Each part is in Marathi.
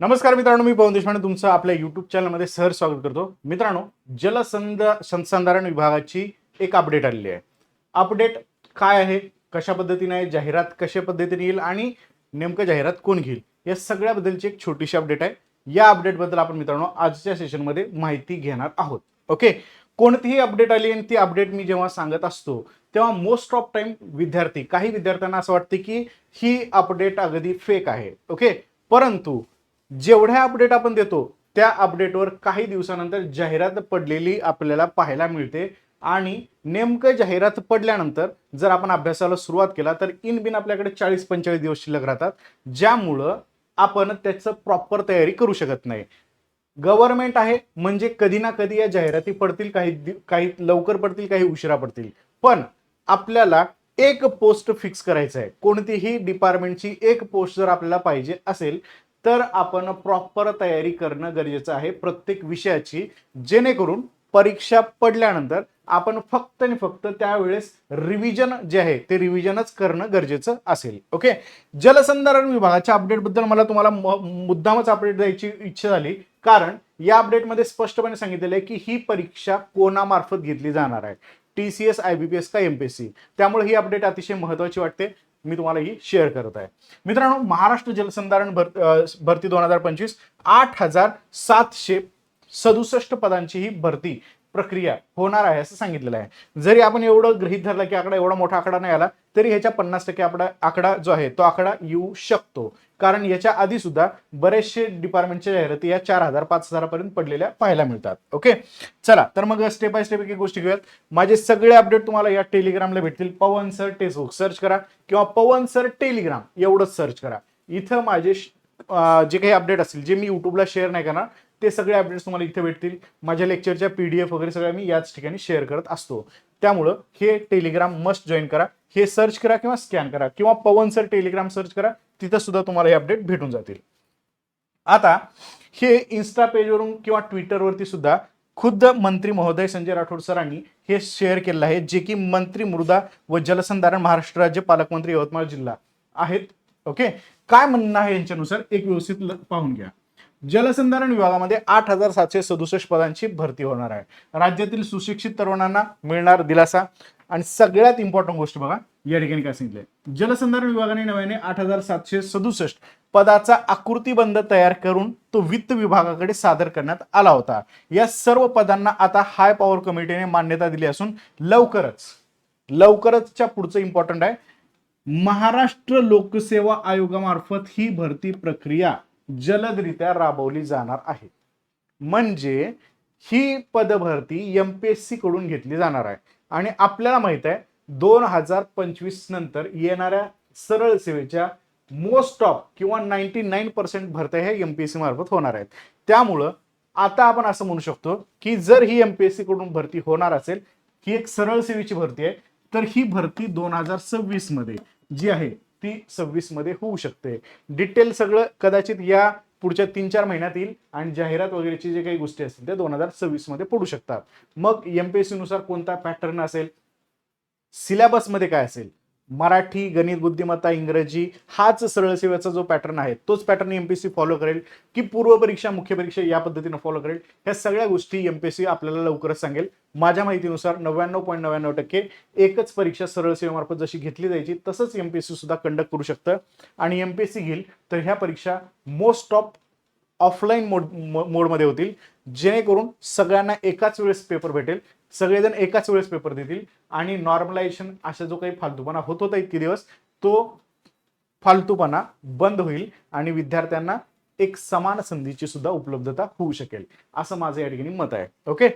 नमस्कार मित्रांनो मी पवन देशपांडे तुमचं आपल्या युट्यूब चॅनलमध्ये सहर स्वागत करतो. मित्रांनो जलसंध संसाधारण विभागाची एक अपडेट आलेली आहे. अपडेट काय आहे? कशा पद्धतीने आहे? जाहिरात कशा पद्धतीने येईल? आणि नेमकं जाहिरात कोण घेईल? या सगळ्याबद्दलची एक छोटीशी अपडेट आहे. या अपडेटबद्दल आपण मित्रांनो आजच्या सेशनमध्ये माहिती घेणार आहोत. ओके कोणतीही अपडेट आली आणि ती अपडेट मी जेव्हा सांगत असतो तेव्हा मोस्ट ऑफ टाइम विद्यार्थी काही विद्यार्थ्यांना असं वाटते की ही अपडेट अगदी फेक आहे. ओके परंतु जेवढ्या अपडेट आपण देतो त्या अपडेटवर काही दिवसानंतर जाहिरात पडलेली आपल्याला पाहायला मिळते. आणि नेमकं जाहिरात पडल्यानंतर जर आपण अभ्यासाला सुरुवात केला तर इन बिन आपल्याकडे चाळीस पंचेचाळीस दिवस शिल्लक राहतात. ज्यामुळं आपण त्याचं प्रॉपर तयारी करू शकत नाही. गव्हर्नमेंट आहे म्हणजे कधी ना कधी या जाहिराती पडतील काही दि- काही लवकर पडतील काही उशिरा पडतील. पण आपल्याला एक पोस्ट फिक्स करायचं आहे कोणतीही डिपार्टमेंटची एक पोस्ट जर आपल्याला पाहिजे असेल तर आपण प्रॉपर तयारी करणं गरजेचं आहे प्रत्येक विषयाची. जेणेकरून परीक्षा पडल्यानंतर आपण फक्त आणि फक्त त्यावेळेस रिव्हिजन जे आहे ते रिव्हिजनच करणं गरजेचं असेल. ओके जलसंधारण विभागाच्या अपडेटबद्दल मला तुम्हाला म- मुद्दामच अपडेट द्यायची इच्छा झाली. कारण या अपडेटमध्ये स्पष्टपणे सांगितलेलं आहे की ही परीक्षा कोणामार्फत घेतली जाणार आहे? T C S I B P S का एम पी एस सी त्यामुळे ही अपडेट अतिशय महत्वाची वाटते. मी तुम्हाला ही शेअर करत आहे. मित्रांनो महाराष्ट्र जलसंधारण भर भरती दोन हजार पंचवीस आठ हजार सातशे सदुसष्ट पदांची ही भरती प्रक्रिया होणार आहे असं सांगितलेलं आहे. जरी आपण एवढं गृहित धरलं की आकडा एवढा मोठा आकडा नाही आला तरी ह्याच्या पन्नास टक्के आकडा आकडा जो आहे तो आकडा येऊ शकतो. कारण याच्या आधी सुद्धा बरेचसे डिपार्टमेंटच्या जाहिराती या चार हजार पाच हजारापर्यंत पडलेल्या पाहायला मिळतात. ओके चला तर मग स्टेप बाय स्टेप एक गोष्टी घेऊयात. माझे सगळे अपडेट तुम्हाला या टेलिग्रामला भेटतील. पवन सर टेसबुक सर्च करा किंवा पवन सर टेलिग्राम एवढंच सर्च करा. इथं माझे जे काही अपडेट असतील जे मी युट्यूबला शेअर नाही करणार ते सगळे अपडेट्स तुम्हाला इथे भेटतील. माझ्या लेक्चरच्या पी डी एफ वगैरे सगळ्या मी याच ठिकाणी शेअर करत असतो. त्यामुळं हे टेलिग्राम मस्ट जॉईन करा. हे सर्च करा किंवा स्कॅन करा किंवा पवन सर टेलिग्राम सर्च करा तिथं सुद्धा तुम्हाला हे अपडेट भेटून जातील. आता हे इन्स्टा पेजवरून किंवा ट्विटरवरती सुद्धा खुद्द मंत्री महोदय संजय राठोड सरांनी हे शेअर केलेलं आहे जे की मंत्री मृदा व जलसंधारण महाराष्ट्र राज्य पालकमंत्री यवतमाळ जिल्हा आहेत. ओके काय म्हणणं आहे यांच्यानुसार? एक व्यवस्थित पाहून घ्या. जलसंधारण विभागामध्ये आठ हजार सातशे सदुसष्ट पदांची भरती होणार आहे. राज्यातील सुशिक्षित तरुणांना मिळणार दिलासा. आणि सगळ्यात इम्पॉर्टंट गोष्ट बघा या ठिकाणी काय सांगितलंय? जलसंधारण विभागाने नव्याने आठ हजार सातशे सदुसष्ट पदाचा आकृतीबंध तयार करून तो वित्त विभागाकडे सादर करण्यात आला होता. या सर्व पदांना आता हाय पॉवर कमिटीने मान्यता दिली असून लवकरच लवकरचच्या पुढचं इम्पॉर्टंट आहे. महाराष्ट्र लोकसेवा आयोगामार्फत ही भरती प्रक्रिया जलदरित्या राबवली जाणार आहे. म्हणजे ही पदभरती एम पी एस सी कडून घेतली जाणार आहे. आणि आपल्याला माहीत आहे दोन हजार पंचवीस नंतर येणाऱ्या सरळ सेवेच्या मोस्ट ऑफ किंवा नाईन्टी नाईन पर्सेंट भरत्या ह्या एम एस सी मार्फत होणार आहेत. त्यामुळं आता आपण असं म्हणू शकतो की जर ही एम पी एस सी कडून भरती होणार असेल ही एक सरळ सेवेची भरती आहे तर ही भरती दोन हजार सव्वीसमध्ये जी आहे ती सव्वीसमध्ये होऊ शकते. डिटेल सगळं कदाचित या पुढच्या तीन चार महिन्यात येईल आणि जाहिरात वगैरेची जे काही गोष्टी असतील त्या दोन हजार सव्वीसमध्ये पडू शकतात. मग एमपीएससी नुसार कोणता पॅटर्न असेल? सिलेबसमध्ये काय असेल? मराठी गणित बुद्धिमत्ता इंग्रजी हाच सरळ सेवेचा जो पॅटर्न आहे तोच पॅटर्न एमपीएससी फॉलो करेल की पूर्व परीक्षा मुख्य परीक्षा या पद्धतीने फॉलो करेल. ह्या सगळ्या गोष्टी एमपीएससी आपल्याला लवकरच सांगेल. माझ्या माहितीनुसार नव्याण्णव पॉईंट नव्याण्णव टक्के एकच परीक्षा सरळ सेवेमार्फत जशी घेतली जायची तसंच एमपीएससी सुद्धा कंडक्ट करू शकतं. आणि एमपीएससी घेईल तर ह्या परीक्षा मोस्ट ऑफ ऑफलाईन मोड मो- मोडमध्ये होतील. जेणेकरून सगळ्यांना एकाच वेळेस पेपर भेटेल. सगळेजण एकाच वेळेस पेपर देतील. आणि नॉर्मलायझेशन असा जो काही फालतूपणा होत होता इतके दिवस तो फालतूपणा बंद होईल आणि विद्यार्थ्यांना एक समान संधीची सुद्धा उपलब्धता होऊ शकेल असं माझं या ठिकाणी मत आहे. ओके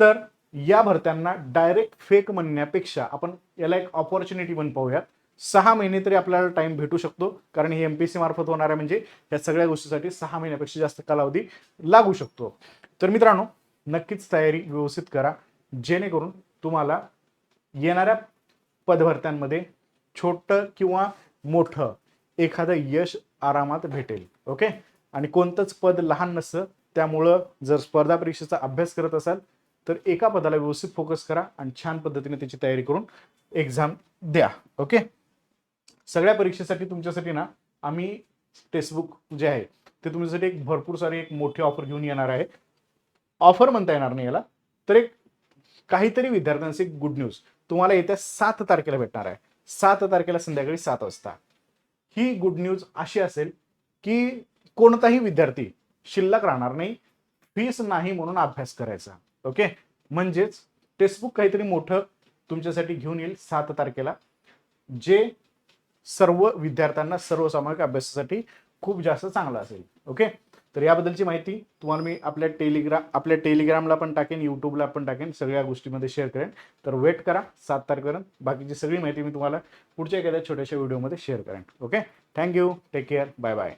तर या भरत्यांना डायरेक्ट फेक म्हणण्यापेक्षा आपण याला एक ऑपॉर्च्युनिटी पण पाहूयात. सहा महिने तरी आपल्याला टाइम भेटू शकतो कारण हे एमपीसी मार्फत होणार आहे म्हणजे या सगळ्या गोष्टीसाठी सहा महिन्यापेक्षा जास्त कालावधी लागू शकतो. तर मित्रांनो नक्कीच तयारी व्यवस्थित करा. जेणेकरून तुम्हाला येणाऱ्या पदभरत्यांमध्ये छोटं किंवा मोठं एखादं यश आरामात भेटेल ओके? आणि कोणतंच पद लहान नसतं. त्यामुळं जर स्पर्धा परीक्षेचा अभ्यास करत असाल तर एका पदाला व्यवस्थित फोकस करा आणि छान पद्धतीने त्याची तयारी करून एक्झाम द्या ओके? सगळ्या परीक्षेसाठी तुमच्यासाठी ना आम्ही टेक्स्टबुक जे आहे ते तुमच्यासाठी एक भरपूर सारी एक मोठी ऑफर घेऊन येणार आहे. ऑफर म्हणता येणार नाही याला तर एक काहीतरी विद्यार्थ्यांचे गुड न्यूज तुम्हाला येत्या सात तारखेला भेटणार आहे. सात तारखेला संध्याकाळी सात वाजता. ही गुड न्यूज अशी असेल की कोणताही विद्यार्थी शिल्लक राहणार नाही. फीस नाही म्हणून अभ्यास करायचा. ओके म्हणजेच टेक्स्टबुक काहीतरी मोठं तुमच्यासाठी घेऊन येईल सात तारखेला. जे सर्व विद्यार्थ्यांना सर्वसामायिक अभ्यासासाठी खूप जास्त चांगलं असेल. ओके तर याबद्दलची माहिती तुम्हाला मी आपल्या टेलिग्राम आपल्या टेलिग्रामला पण टाकेन यूट्यूबला पण टाकेन सगळ्या गोष्टीमध्ये शेअर करेन. तर वेट करा सात तारखेपर्यंत. बाकीची सगळी माहिती मी तुम्हाला पुढच्या एखाद्या छोट्याशा व्हिडिओमध्ये शेअर करेन. Okay thank you take care bye bye